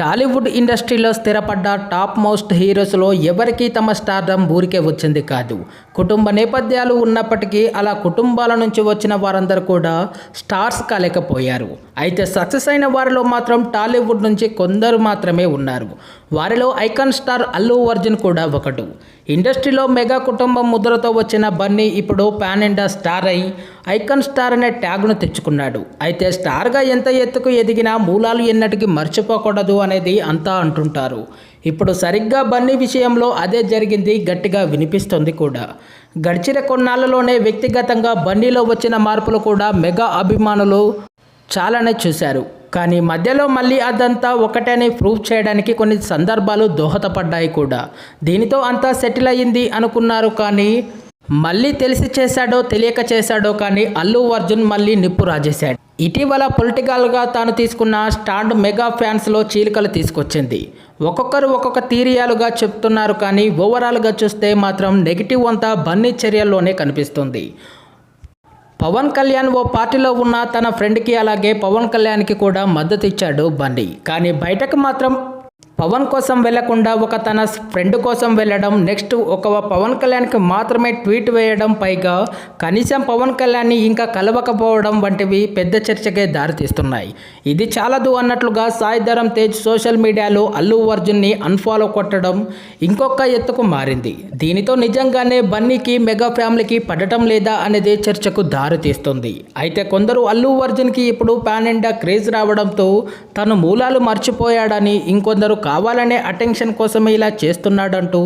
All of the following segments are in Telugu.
టాలీవుడ్ ఇండస్ట్రీలో స్థిరపడ్డ టాప్ మోస్ట్ హీరోస్లో ఎవరికీ తమ స్టార్డమ్ ఊరికే వచ్చింది కాదు. కుటుంబ నేపథ్యాలు ఉన్నప్పటికీ అలా కుటుంబాల నుంచి వచ్చిన వారందరూ కూడా స్టార్స్ కాలేకపోయారు. అయితే సక్సెస్ అయిన వారిలో మాత్రం టాలీవుడ్ నుంచి కొందరు మాత్రమే ఉన్నారు. వారిలో ఐకాన్ స్టార్ అల్లు అర్జున్ కూడా ఒకడు. ఇండస్ట్రీలో మెగా కుటుంబం ముద్రతో వచ్చిన బన్నీ ఇప్పుడు పాన్ ఇండియా స్టార్ అయి ఐకాన్ స్టార్ అనే ట్యాగ్ను తెచ్చుకున్నాడు. అయితే స్టార్గా ఎంత ఎత్తుకు ఎదిగినా మూలాలు ఎన్నటికీ మర్చిపోకూడదు అనేది అంతా అంటుంటారు. ఇప్పుడు సరిగ్గా బన్నీ విషయంలో అదే జరిగింది గట్టిగా వినిపిస్తుంది కూడా. గడిచిన కొన్నాళ్ళలోనే వ్యక్తిగతంగా బన్నీలో వచ్చిన మార్పులు కూడా మెగా అభిమానులు చాలానే చూశారు. కానీ మధ్యలో మళ్ళీ అదంతా ఒకటని ప్రూఫ్ చేయడానికి కొన్ని సందర్భాలు దోహదపడ్డాయి కూడా. దీనితో అంతా సెటిల్ అయ్యింది అనుకున్నారు కానీ మళ్ళీ తెలిసి చేశాడో తెలియక చేశాడో కానీ అల్లు అర్జున్ మళ్ళీ నిప్పు రాజేశాడు. ఇటీవల పొలిటికల్గా తాను తీసుకున్న స్టాండ్ మెగా ఫ్యాన్స్లో చీలికలు తీసుకొచ్చింది. ఒక్కొక్కరు ఒక్కొక్క తీరియాలుగా చెప్తున్నారు కానీ ఓవరాల్గా చూస్తే మాత్రం నెగిటివ్ అంతా బన్నీ చర్యల్లోనే కనిపిస్తుంది. పవన్ కళ్యాణ్ ఓ పార్టీలో ఉన్న తన ఫ్రెండ్కి అలాగే పవన్ కళ్యాణ్కి కూడా మద్దతు ఇచ్చాడు బండి కానీ బయటకు మాత్రం పవన్ కోసం వెళ్ళకుండా ఒక తన ఫ్రెండ్ కోసం వెళ్ళడం నెక్స్ట్ ఒక పవన్ కళ్యాణ్కి మాత్రమే ట్వీట్ వేయడం పైగా కనీసం పవన్ కళ్యాణ్ని ఇంకా కలవకపోవడం వంటివి పెద్ద చర్చకే దారితీస్తున్నాయి. ఇది చాలదు అన్నట్లుగా సాయిధరం తేజ్ సోషల్ మీడియాలో అల్లు అర్జున్ని అన్ఫాలో కొట్టడం ఇంకొక ఎత్తుకు మారింది. దీనితో నిజంగానే బన్నీకి మెగా ఫ్యామిలీకి పడటం లేదా అనేది చర్చకు దారితీస్తుంది. అయితే కొందరు అల్లు అర్జున్కి ఇప్పుడు పాన్ ఇండియా క్రేజ్ రావడంతో తను మూలాలు మర్చిపోయాడని ఇంకొందరు కావాలనే అటెన్షన్ కోసమే ఇలా చేస్తున్నాడంటూ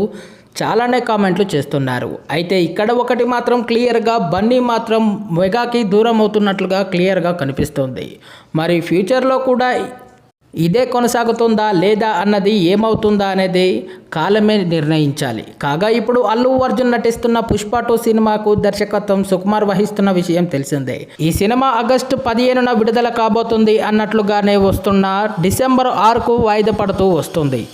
చాలానే కామెంట్లు చేస్తున్నారు. అయితే ఇక్కడ ఒకటి మాత్రం క్లియర్గా బన్నీ మాత్రం మెగాకి దూరం అవుతున్నట్లుగా క్లియర్గా కనిపిస్తుంది. మరి ఫ్యూచర్లో కూడా ఇదే కొనసాగుతుందా లేదా అన్నది ఏమవుతుందా అనేది కాలమే నిర్ణయించాలి. కాగా ఇప్పుడు అల్లు అర్జున్ నటిస్తున్న పుష్ప టూ సినిమాకు దర్శకత్వం సుకుమార్ వహిస్తున్న విషయం తెలిసిందే. ఈ సినిమా ఆగస్టు పదిహేనున విడుదల కాబోతుంది అన్నట్లుగానే వస్తున్న డిసెంబర్ ఆరుకు వాయిదా పడుతూ వస్తుంది.